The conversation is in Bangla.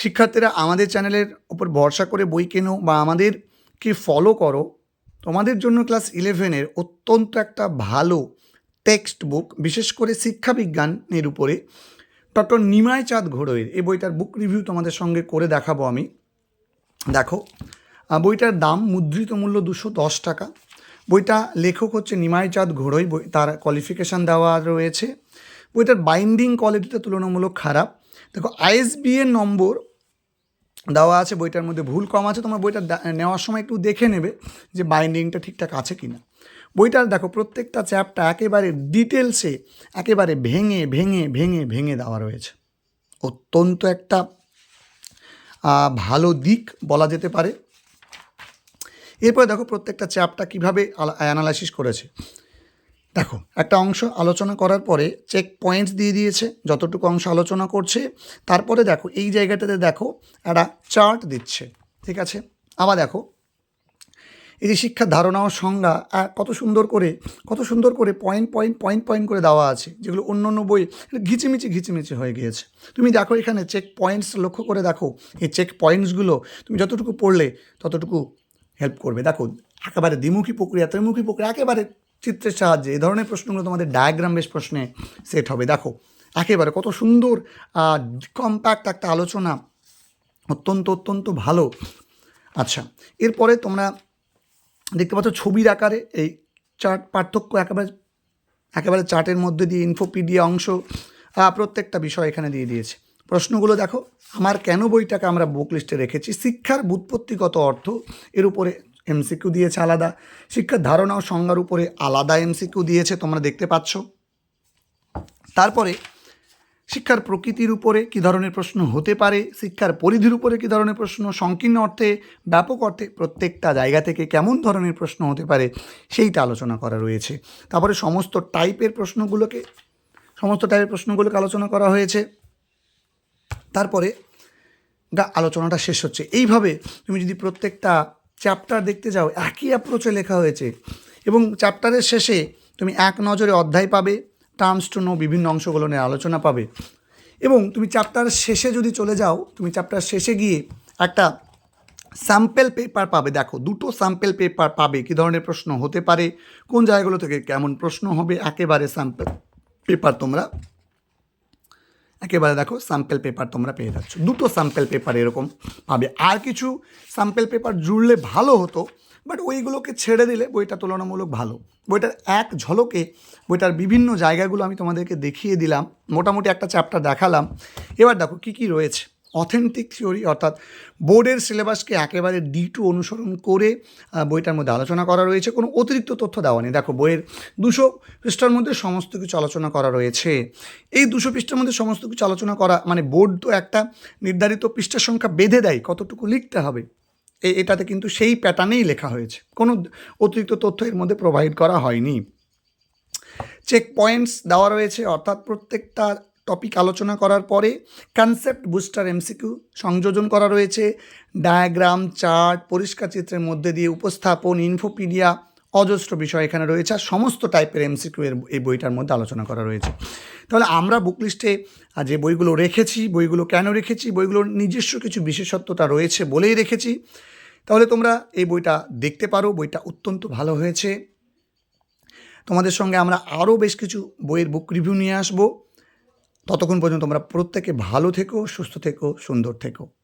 শিক্ষার্থীরা আমাদের চ্যানেলের ওপর ভরসা করে বই কেনো বা আমাদেরকে ফলো করো, তোমাদের জন্য ক্লাস ইলেভেনের অত্যন্ত একটা ভালো টেক্সট বুক বিশেষ করে শিক্ষাবিজ্ঞানের উপরে ডক্টর নিমাই চাঁদ ঘোড়ইয়ের এই বইটার বুক রিভিউ তোমাদের সঙ্গে করে দেখাবো আমি। দেখো বইটার দাম মুদ্রিত মূল্য দুশো দশ টাকা। বইটা লেখক হচ্ছে নিমাই চাঁদ ঘোড়ই, বই তার কোয়ালিফিকেশান দেওয়া রয়েছে। বইটার বাইন্ডিং কোয়ালিটিটা তুলনামূলক খারাপ। দেখো আইএসবিএর নম্বর দেওয়া আছে, বইটার মধ্যে ভুল কম আছে, তোমার বইটা নেওয়ার সময় একটু দেখে নেবে যে বাইন্ডিংটা ঠিকঠাক আছে কি না বইটার দেখো, প্রত্যেকটা চ্যাপটা একেবারে ডিটেলসে একেবারে ভেঙে ভেঙে ভেঙে ভেঙে দেওয়া রয়েছে। অত্যন্ত একটা ভালো দিক বলা যেতে পারে। এরপরে দেখো, প্রত্যেকটা চ্যাপটা কীভাবে অ্যানালাইসিস করেছে। দেখো, একটা অংশ আলোচনা করার পরে চেক পয়েন্টস দিয়ে দিয়েছে, যতটুকু অংশ আলোচনা করছে। তারপরে দেখো, এই জায়গাটাতে দেখো, একটা চার্ট দিচ্ছে, ঠিক আছে? আবার দেখো, এই যে শিক্ষার ধারণা ও সংজ্ঞা কত সুন্দর করে, কত সুন্দর করে পয়েন্ট পয়েন্ট পয়েন্ট পয়েন্ট করে দেওয়া আছে, যেগুলো অন্য অন্য বই ঘিচিমিচি ঘিচিমিচি হয়ে গিয়েছে। তুমি দেখো এখানে চেক পয়েন্টস লক্ষ্য করে দেখো, এই চেক পয়েন্টসগুলো তুমি যতটুকু পড়লে ততটুকু হেল্প করবে। দেখো, একেবারে দ্বিমুখী প্রক্রিয়া, ত্রিমুখী প্রক্রিয়া, একেবারে চিত্রের সাহায্যে এই ধরনের প্রশ্নগুলো তোমাদের ডায়াগ্রাম বেশ প্রশ্নে সেট হবে। দেখো, একেবারে কত সুন্দর কম্প্যাক্ট একটা আলোচনা, অত্যন্ত অত্যন্ত ভালো। আচ্ছা এরপরে তোমরা দেখতে পাচ্ছ ছবির আকারে এই চার্ট পার্থক্য একেবারে একেবারে চার্টের মধ্যে দিয়ে ইনফোপিডিয়া অংশ প্রত্যেকটা বিষয় এখানে দিয়ে দিয়েছে। প্রশ্নগুলো দেখো, আমার কেন বইটাকে আমরা বুক লিস্টে রেখেছি? শিক্ষার বুৎপত্তিগত অর্থ, এর উপরে এমসিকিউ দিয়েছে আলাদা। শিক্ষার ধারণা ও সংজ্ঞার উপরে আলাদা এমসিকিউ দিয়েছে, তোমরা দেখতে পাচ্ছ। তারপরে, শিক্ষার প্রকৃতির উপরে কী ধরনের প্রশ্ন হতে পারে? শিক্ষার পরিধির উপরে কী ধরনের প্রশ্ন? সংকীর্ণ অর্থে, ব্যাপক অর্থে প্রত্যেকটা জায়গা থেকে কেমন ধরনের প্রশ্ন হতে পারে? সেইটা আলোচনা করা রয়েছে। তারপরে সমস্ত টাইপের প্রশ্নগুলোকে, সমস্ত টাইপের প্রশ্নগুলোকে আলোচনা করা হয়েছে। তারপরে আলোচনাটা শেষ হচ্ছে। এইভাবে তুমি যদি প্রত্যেকটা চ্যাপ্টার দেখতে যাও, একই অ্যাপ্রোচে লেখা হয়েছে। এবং চ্যাপ্টারের শেষে তুমি এক নজরে অধ্যায় পাবে টার্মস টু নো বিভিন্ন অংশগুলো নিয়ে আলোচনা পাবে। এবং তুমি চ্যাপ্টার শেষে যদি চলে যাও, তুমি চ্যাপ্টার শেষে গিয়ে একটা স্যাম্পেল পেপার পাবে। দেখো, দুটো স্যাম্পেল পেপার পাবে, কী ধরনের প্রশ্ন হতে পারে, কোন জায়গাগুলো থেকে কেমন প্রশ্ন হবে, একেবারে স্যাম্পেল পেপার তোমরা একেবারে দেখো স্যাম্পেল পেপার তোমরা পেয়ে যাচ্ছ। দুটো স্যাম্পেল পেপার এরকম পাবে। আর কিছু স্যাম্পেল পেপার জুড়লে ভালো হতো বাট ওইগুলোকে ছেড়ে দিলে বইটা তুলনামূলক ভালো। বইটার এক ঝলকে, বইটার বিভিন্ন জায়গাগুলো আমি তোমাদেরকে দেখিয়ে দিলাম, মোটামুটি একটা চ্যাপ্টার দেখালাম। এবার দেখো কী কী রয়েছে। অথেন্টিক থিওরি অর্থাৎ বোর্ডের সিলেবাসকে একেবারে ডি টু অনুসরণ করে বইটার মধ্যে আলোচনা করা রয়েছে। কোনো অতিরিক্ত তথ্য দেওয়া নেই। দেখো, বইয়ের দুশো পৃষ্ঠার মধ্যে সমস্ত কিছু আলোচনা করা রয়েছে। এই দুশো পৃষ্ঠার মধ্যে সমস্ত কিছু আলোচনা করা মানে বোর্ড তো একটা নির্ধারিত পৃষ্ঠার সংখ্যা বেঁধে দেয়, কতটুকু লিখতে হবে এটাতে কিন্তু সেই প্যাটার্নেই লেখা হয়েছে। কোনো অতিরিক্ত তথ্য এর মধ্যে প্রোভাইড করা হয়নি। চেক পয়েন্টস দেওয়া রয়েছে, অর্থাৎ প্রত্যেকটা টপিক আলোচনা করার পরে কনসেপ্ট বুস্টার এমসিকিউ সংযোজন করা রয়েছে। ডায়াগ্রাম চার্ট পরিষ্কার চিত্রের মধ্যে দিয়ে উপস্থাপন ইনফোপিডিয়া অজস্র বিষয় এখানে রয়েছে আর সমস্ত টাইপের এমসিকিউ এর এই বইটার মধ্যে আলোচনা করা রয়েছে। তাহলে আমরা বুক লিস্টে যে বইগুলো রেখেছি, বইগুলো কেন রেখেছি, বইগুলোর নিজস্ব কিছু বিশেষত্বটা রয়েছে বলেই রেখেছি। তাহলে তোমরা এই বইটা দেখতে পারো, বইটা অত্যন্ত ভালো হয়েছে। তোমাদের সঙ্গে আমরা আরও বেশ কিছু বইয়ের বুক রিভিউ নিয়ে আসব। ততক্ষণ পর্যন্ত তোমরা প্রত্যেকে ভালো থেকো সুস্থ থেকো সুন্দর থেকো।